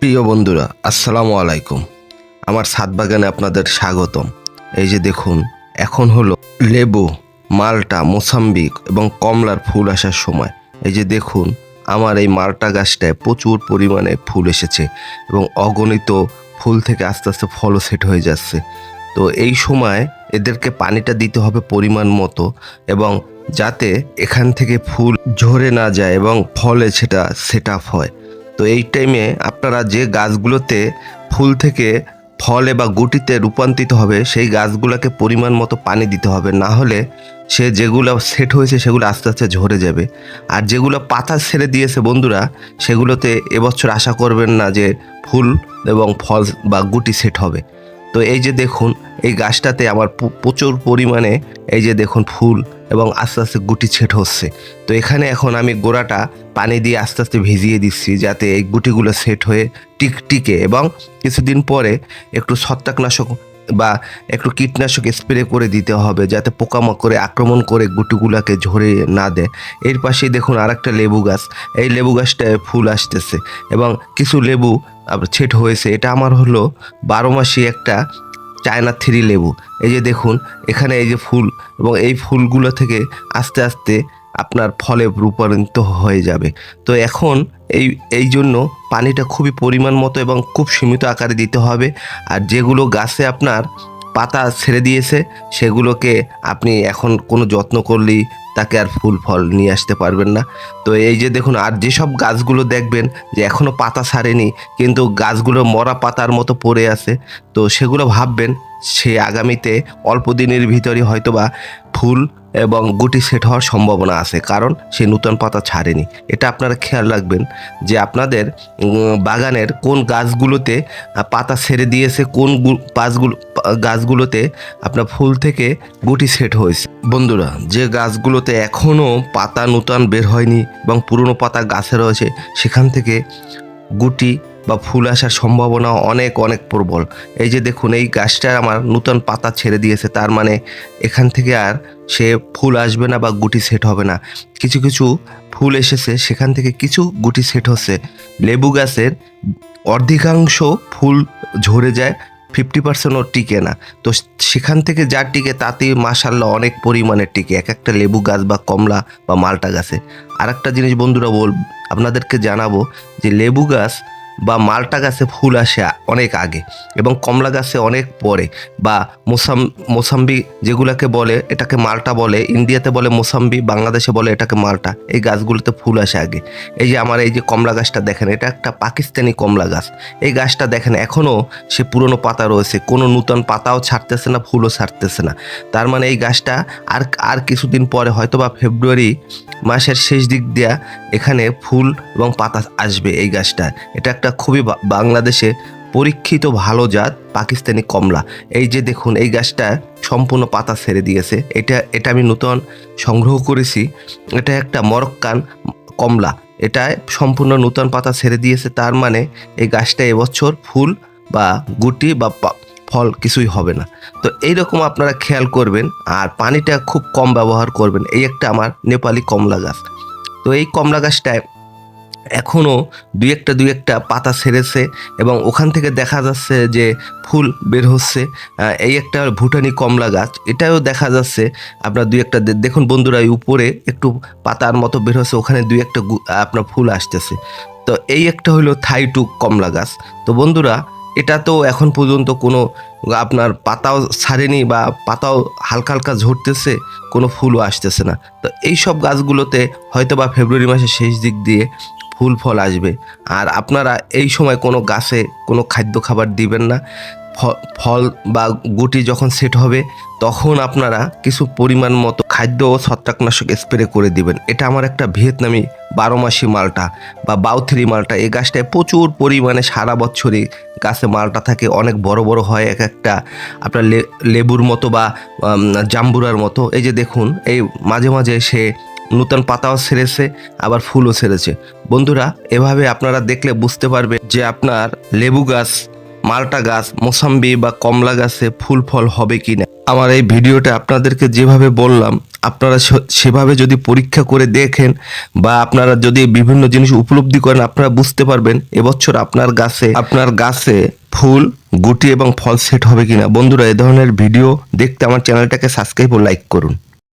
প্রিয় বন্ধুরা, আসসালামু আলাইকুম। আমার ছাদ বাগানে আপনাদের স্বাগতম। এই যে দেখুন, এখন হলো লেবু, মালটা, মোসাম্বিক এবং কমলার ফুল আসার সময়। এই যে দেখুন, আমার এই মালটা গাছটায় প্রচুর পরিমাণে ফুল এসেছে এবং অগণিত ফুল থেকে আস্তে আস্তে ফলও সেট হয়ে যাচ্ছে। তো এই সময় এদেরকে পানিটা দিতে হবে পরিমাণ মতো এবং যাতে এখান থেকে ফুল ঝরে না যায় এবং ফলে সেটা সেট আপ হয়। তো এই টাইমে আপনারা যে গাছগুলোতে ফুল থেকে ফলে বা গুটিতে রূপান্তরিত হবে, সেই গাছগুলোকে পরিমাণ মতো পানি দিতে হবে। না হলে সে যেগুলো সেট হয়েছে, সেগুলো আস্তে আস্তে ঝরে যাবে। আর যেগুলো পাতা ছেড়ে দিয়েছে বন্ধুরা, সেগুলোতে এবছর আশা করবেন না যে ফুল এবং ফল বা গুটি সেট হবে। তো এই যে দেখুন এই গাছটাতে আমার প্রচুর পরিমাণে এই যে দেখুন ফুল এবং আস্তে আস্তে গুটি ছেট হচ্ছে। তো এখানে এখন আমি গোড়াটা পানি দিয়ে আস্তে আস্তে ভিজিয়ে দিচ্ছি যাতে এই গুটিগুলো সেট হয়ে টিক টিকে এবং কিছুদিন পরে একটু ছত্রাকনাশক বা একটু কীটনাশক স্প্রে করে দিতে হবে যাতে পোকামাকড়ে আক্রমণ করে গুটিগুলোকে ঝরে না দেয়। এর পাশেই দেখুন আরেকটা লেবু গাছ। এই লেবু গাছটায় ফুল আসতেছে এবং কিছু লেবু ছেট হয়েছে। এটা আমার হলো বারো মাসি একটা চায়না থ্রি লেবু। এই যে দেখুন, এখানে এই যে ফুল এবং এই ফুলগুলো থেকে আস্তে আস্তে আপনার ফলে রূপান্তরিত হয়ে যাবে। তো এখন এই এই জন্য পানিটা খুবই পরিমাণ মতো এবং খুব সীমিত আকারে দিতে হবে। আর যেগুলো গাছে আপনার পাতা ছেড়ে দিয়েছে, সেগুলোকে আপনি এখন কোনো যত্ন করলেই তাকে আর ফুল ফল নিয়ে আসতে পারবেন না। তো এই যে দেখুন, আর যেসব গাছগুলো দেখবেন যে এখনও পাতা সারেনি কিন্তু গাছগুলো মরা পাতার মতো পড়ে আছে, তো সেগুলো ভাববেন, সে আগামীতে অল্প দিনের ভিতরে হয়তোবা ফুল এবং গুটি সেট হওয়ার সম্ভাবনা আছে, কারণ সে নূতন পাতা ছাড়েনি। এটা আপনারা খেয়াল রাখবেন যে আপনাদের বাগানের কোন গাছগুলোতে পাতা ছেড়ে দিয়েছে, কোন পাঁচগুলো গাছগুলোতে আপনার ফুল থেকে গুটি সেট হয়েছে। বন্ধুরা, যে গাছগুলোতে এখনও পাতা নূতন বের হয়নি এবং পুরনো পাতা গাছে রয়েছে, সেখান থেকে গুটি বা ফুল আসার সম্ভাবনা অনেক অনেক প্রবল। এই যে দেখুন, এই গাছটা আমার নূতন পাতা ছেড়ে দিয়েছে, তার মানে এখান থেকে আর সে ফুল আসবে না বা গুটি সেট হবে না। কিছু কিছু ফুল এসেছে, সেখান থেকে কিছু গুটি সেট হচ্ছে। লেবু গাছের অর্ধেকাংশ ফুল ঝরে যায়, ফিফটি পার্সেন্টও টিকে না। তো সেখান থেকে যা টিকে, তাতে মাসাল্লাহ অনেক পরিমাণে টিকে। এক একটা লেবু গাছ বা কমলা বা মালটা গাছে। আর একটা জিনিস বন্ধুরা বল, আপনাদেরকে জানাব যে লেবু গাছ বা মালটা গাছে ফুল আসে অনেক আগে এবং কমলা গাছে অনেক পরে বা মোসাম, মোসাম্বি যেগুলোকে বলে, এটাকে মালটা বলে, ইন্ডিয়াতে বলে মোসাম্বি, বাংলাদেশে বলে এটাকে মালটা, এই গাছগুলোতে ফুল আসে আগে। এই যে আমার এই যে কমলা গাছটা দেখেন, এটা একটা পাকিস্তানি কমলা গাছ। এই গাছটা দেখেন এখনও সে পুরনো পাতা রয়েছে, কোনো নূতন পাতাও ছাড়তেছে না, ফুলও ছাড়তেছে না। তার মানে এই গাছটা আর আর কিছুদিন পরে হয়তো বা ফেব্রুয়ারি মাসের শেষ দিক দিয়া এখানে ফুল এবং পাতা আসবে এই গাছটা। এটা একটা খুবই বা- বাংলাদেশে পরীক্ষিত ভালো জাত পাকিস্তানি কমলা। এই যে দেখুন, এই গাছটা সম্পূর্ণ পাতা ছেড়ে দিয়েছে। এটা এটা আমি নতুন সংগ্রহ করেছি। এটা একটা মরক্কান কমলা। এটা সম্পূর্ণ নতুন পাতা ছেড়ে দিয়েছে। তার মানে এই গাছটা এবছর ফুল বা গুটি বা ফল কিছুই হবে না। তো এইরকম আপনারা খেয়াল করবেন আর পানিটা খুব কম ব্যবহার করবেন। এই একটা আমার নেপালি কমলা গাছ। তো এই কমলা গাছটায় এখনও দুই একটা দুই একটা পাতা সেরেছে এবং ওখান থেকে দেখা যাচ্ছে যে ফুল বের হচ্ছে। এই একটা ভুটানি কমলা গাছ, এটাও দেখা যাচ্ছে। আপনার দুই একটা দেখুন বন্ধুরা, এই উপরে একটু পাতার মতো বের হচ্ছে, ওখানে দুই একটা আপনার ফুল আসতেছে। তো এই একটা হলো থাইটু কমলা গাছ। তো বন্ধুরা, এটা তো এখন পর্যন্ত কোনো আপনার পাতাও ছাড়েনি বা পাতাও হালকা হালকা ঝরতেছে, কোনো ফুলও আসতেছে না। তো এই সব গাছগুলোতে হয়তো বা ফেব্রুয়ারি মাসের শেষ দিক দিয়ে ফুল ফল আসবে। আর আপনারা এই সময় কোনো গাছে কোনো খাদ্য খাবার দিবেন না। ফল বা গুটি যখন সেট হবে, তখন আপনারা কিছু পরিমাণ মতো খাদ্য ও ছত্রাকনাশক স্প্রে করে দিবেন। এটা আমার একটা ভিয়েতনামি বারো মাসি মালটা বা বাউথরি মালটা। এই গাছটায় প্রচুর পরিমাণে সারা বছরই গাছে মালটা থাকে। অনেক বড় বড় হয়। এক একটা আপনার লেবুর মতো বা জাম্বুরার মতো। এই যে দেখুন, এই মাঝে মাঝে সে নূতন পাতাও ছেড়েছে, আবার ফুলও ছেড়েছে। বন্ধুরা, এভাবে আপনারা দেখলে বুঝতে পারবে যে আপনার লেবু গাছ, মালটা গাছ, মোসাম্বি বা কমলা গাছে ফুল ফল হবে কিনা। আমার এই ভিডিওটা আপনাদেরকে যেভাবে বললাম, আপনারা সেভাবে যদি পরীক্ষা করে দেখেন বা আপনারা যদি বিভিন্ন জিনিস উপলব্ধি করেন, আপনারা বুঝতে পারবেন এবছর আপনার গাছে আপনার গাছে ফুল, গুটি এবং ফল সেট হবে কিনা। বন্ধুরা, এ ধরনের ভিডিও দেখতে আমার চ্যানেলটাকে সাবস্ক্রাইব ও লাইক করুন।